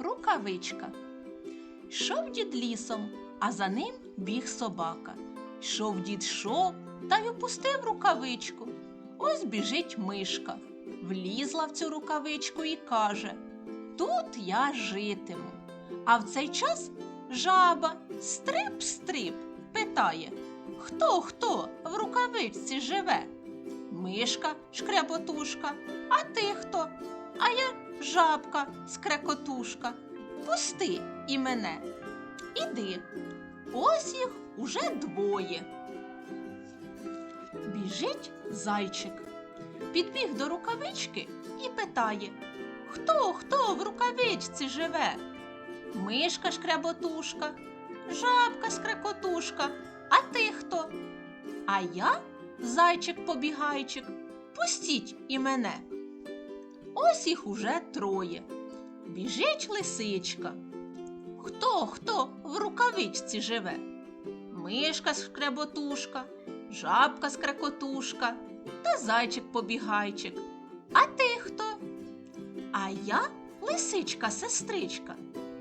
Рукавичка. Йшов дід лісом, а за ним біг собака. Йшов дід шов та й опустив рукавичку. Ось біжить мишка. Влізла в цю рукавичку і каже: Тут я житиму. А в цей час жаба стрип-стрип питає: Хто хто в рукавичці живе? Мишка шкряботушка, а ти хто? А я жабка скрекотушка. Пусти і мене. Іди. Ось їх уже двоє. Біжить зайчик. Підбіг до рукавички і питає: Хто хто в рукавичці живе? Мишка шкряботушка, жабка скрекотушка, а ти хто? А я зайчик побігайчик. Пустіть і мене. Ось їх уже троє. Біжить лисичка. Хто хто в рукавичці живе? Мишка скреботушка, жабка скрекотушка та зайчик побігайчик. А ти хто? А я лисичка сестричка.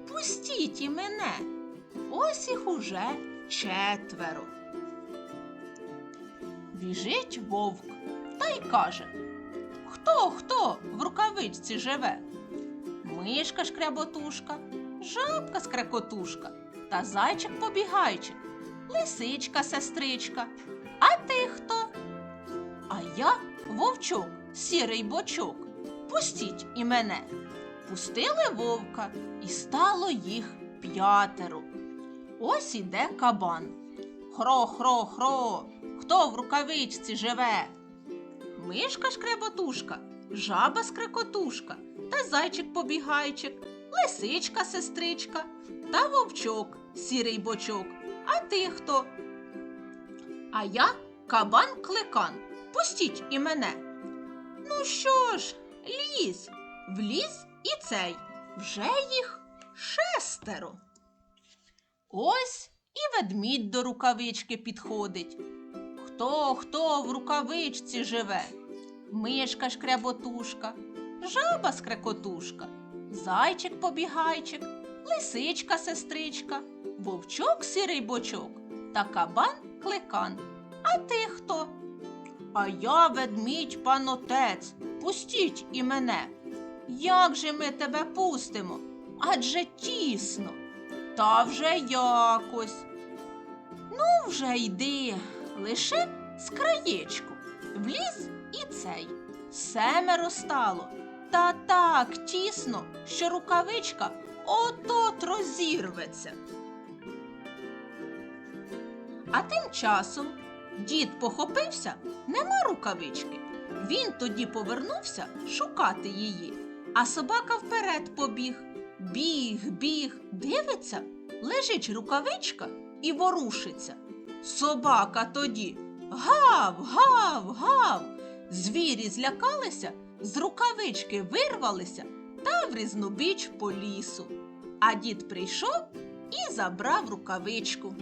Пустіть і мене. Ось їх уже четверо. Біжить вовк та й каже: Хто хто в рукавичці живе? Мишка шкряботушка, жабка скрекотушка та зайчик побігайчик, лисичка сестричка. А ти хто? А я вовчок, сірий бочок. Пустіть і мене. Пустили вовка, і стало їх п'ятеро. Ось іде кабан. Хро-хро-хро, хто в рукавичці живе? Мишка шкреботушка, жаба скрекотушка та зайчик побігайчик, лисичка сестричка та вовчок, сірий бочок. А ти хто? А я кабан кликан. Пустіть і мене. Ну що ж, лізь, вліз і цей. Вже їх шестеро. Ось і ведмідь до рукавички підходить. Хто хто в рукавичці живе? Мишка шкряботушка, жаба скрекотушка, зайчик побігайчик, лисичка сестричка, вовчок сірий бочок та кабан кликан. А ти хто? А я ведмідь панотець. Пустіть і мене. Як же ми тебе пустимо? Адже тісно. Та вже якось. Ну, вже йди, лише з краєчку. Вліз і цей. Семеро стало. Та так тісно, що рукавичка от-от розірветься. А тим часом дід похопився, нема рукавички. Він тоді повернувся шукати її, а собака вперед побіг. Біг, біг, дивиться, лежить рукавичка і ворушиться. Собака тоді гав, гав, гав. Звірі злякалися, з рукавички вирвалися та в різнобіч по лісу. А дід прийшов і забрав рукавичку.